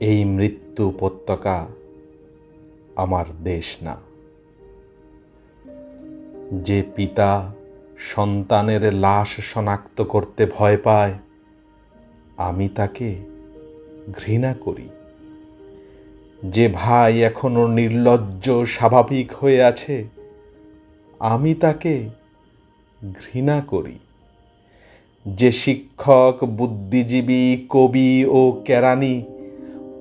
এই মৃত্যু উপত্যকা আমার দেশ না। যে পিতা সন্তানের লাশ শনাক্ত করতে ভয় পায়, আমি তাকে ঘৃণা করি। যে ভাই এখনও নির্লজ্জ, স্বাভাবিক হয়ে আছে, আমি তাকে ঘৃণা করি। যে শিক্ষক, বুদ্ধিজীবী, কবি ও কেরানি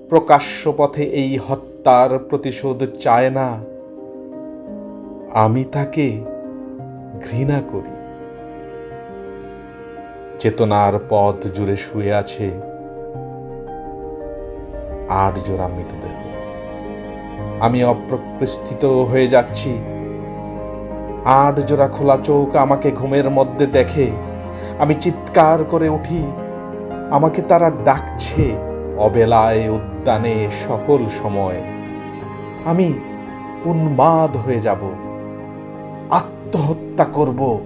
প্রকাশ্য পথে এই হত্যার প্রতিশোধ চায় না। আমি তাকে ঘৃণা করি। চেতনার পথ জুড়ে শুয়ে আছে আট জোড়া মৃতদেহ। আমি অপ্রকৃষ্টিত হয়ে যাচ্ছি। আট জোড়া খোলা চোখ আমাকে ঘুমের মধ্যে দেখে। আমি চিৎকার করে উঠি। আমাকে তারা ডাকছে অবেলায় উদ্যানে সকল সময়। আমি উন্মাদ হয়ে যাব। আত্মহত্যা করব।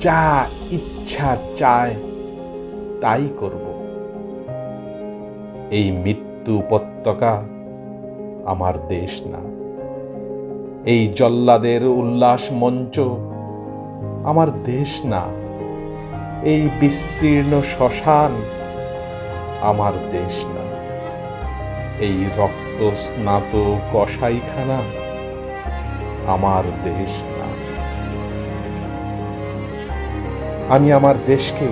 যা ইচ্ছা চায়, তাই করব। এই মৃত্যু উপত্যকা আমার দেশ না। এই জল্লাদের উল্লাস মঞ্চ আমার দেশ না। এই বিস্তীর্ণ শ্মশান আমার দেশ না। এই রক্ত স্নাত কসাইখানা আমার দেশ না। আমি আমার দেশকে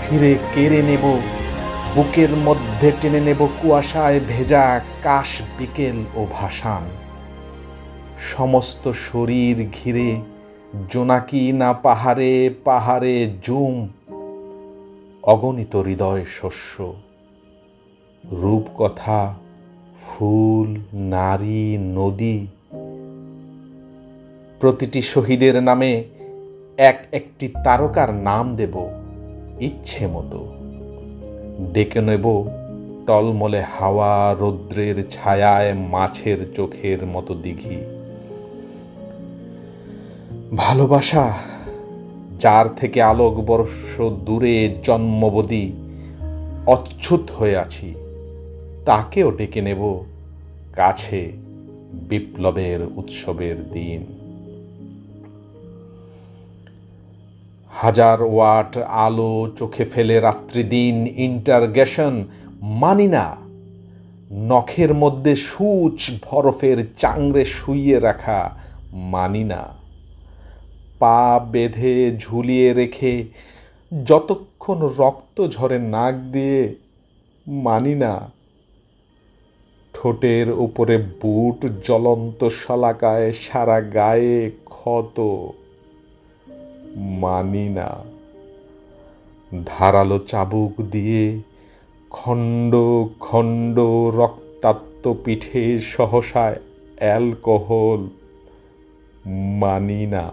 ফিরে কেড়ে নেব, বুকের মধ্যে টেনে নেব কুয়াশায় ভেজা কাশ বিকেল ও ভাসান। সমস্ত শরীর ঘিরে জোনাকি না পাহাড়ে পাহাড়ে জুম, অগণিত হৃদয় শস্য। রূপকথা, ফুল, নারী, নদী প্রতিটি শহীদের নামে এক একটি তারকার নাম দেব ইচ্ছে মতো। ডেকে নেব টলমলে হাওয়া রৌদ্রের ছায়ায় মাছের চোখের মতো দিঘি। ভালোবাসা, যার থেকে আলোক বর্ষ দূরে জন্মবদী, অচ্ছুত হয়ে আছি। তাকেও ডেকে নেব? কাছে বিপ্লবের উৎসবের দিন। হাজার ওয়াট আলো চোখে ফেলে রাত্রি দিন, ইন্টারগেশন মানি না। নখের মধ্যে সূচ বরফের চাংড়ে শুইয়ে রাখা মানি না। পা বেঁধে ঝুলিয়ে রেখে যতক্ষণ রক্ত ঝরে নাক দিয়ে মানি না। ঠোঁটের উপরে বুট জ্বলন্ত শলাকায়, সারা গায়ে ক্ষত। মানি না। ধারালো চাবুক দিয়ে খণ্ড খণ্ড রক্তাক্ত পিঠে সহসায় অ্যালকোহল। মানি না।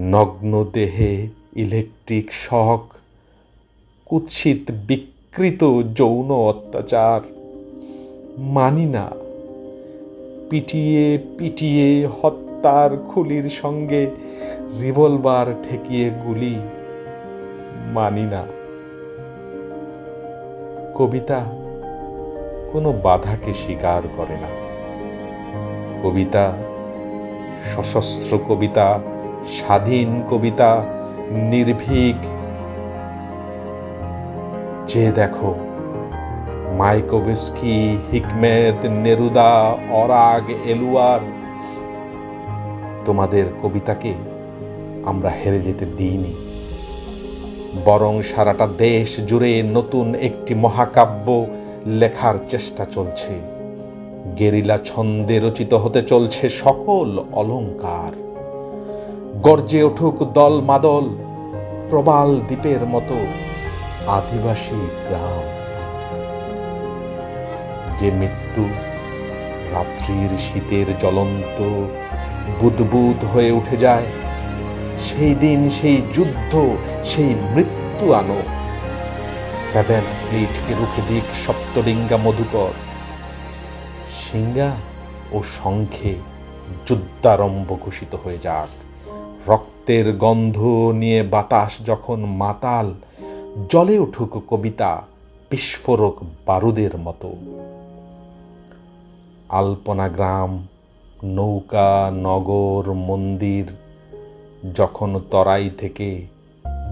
নগ্ন দেহে ইলেকট্রিক শক, কুৎসিত বিকৃত যৌন অত্যাচার। মানি না। পিটিয়ে পিটিয়ে হত্যার খুলির সঙ্গে রিভলভার ঠেকিয়ে গুলি। মানি না। কবিতা কোনো বাধাকে স্বীকার করে না। কবিতা সশস্ত্র কবিতা, স্বাধীন কবিতা, নির্ভীক যে দেখো, মাইকোভস্কি, হিকমেত, নেরুদা, অরাগ, এলুয়ার, তোমাদের কবিতাকে আমরা হেরে যেতে দিইনি। বরং সারাটা দেশ জুড়ে নতুন একটি মহাকাব্য লেখার চেষ্টা চলছে। গেরিলা ছন্দে রচিত হতে চলছে সকল অলঙ্কার। গর্জে উঠুক দল মাদল, প্রবাল দ্বীপের মতো আদিবাসী গ্রাম। যে মৃত্যু রাত্রির শীতের জ্বলন্ত বুদবুদ হয়ে উঠে যায়, সেই দিন সেই যুদ্ধ, সেই মৃত্যু আনো। সেভেন্থ ফ্লিটকে রুখে দিক সপ্তডিঙ্গা মধুকর। সিঙ্গা ও শঙ্খে যুদ্ধারম্ভ ঘোষিত হয়ে যাক। রক্তের গন্ধ নিয়ে বাতাস যখন মাতাল জলে উঠুক কবিতা, বিস্ফোরক বারুদের মতো। আলপনা গ্রাম, নৌকা, নগর, মন্দির, যখন তরাই থেকে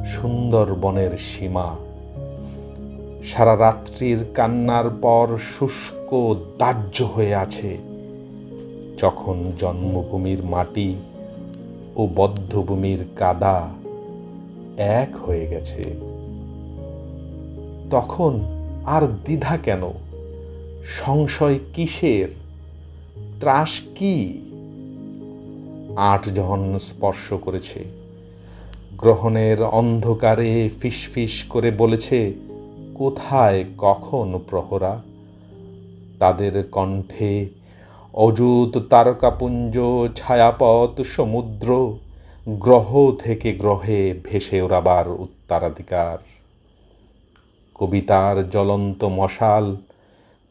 সুন্দরবনের সীমা, সারা রাত্রির কান্নার পর শুষ্ক দাহ্য হয়ে আছে, যখন জন্মভূমির মাটি ও বদ্ধভূমির কাদা এক হয়ে গেছে। তখন আর দ্বিধা কেন? সংশয় কিসের? ত্রাস কি? আট জন স্পর্শ করেছে। গ্রহণের অন্ধকারে ফিসফিস করে বলেছে, কোথায়, কখন প্রহরা? তাদের কণ্ঠে অযুত তারকাপুঞ্জ, ছায়াপথ, সমুদ্র, গ্রহ থেকে গ্রহে ভেসে ওড়াবার উত্তরাধিকার। কবিতার জ্বলন্ত মশাল,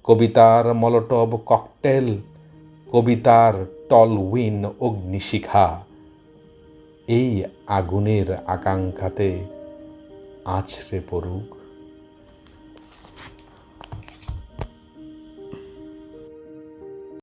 কবিতার মলটব ককটেল, কবিতার টল উইন অগ্নিশিখা। এই আগুনের আকাঙ্ক্ষাতে আছড়ে পড়ুক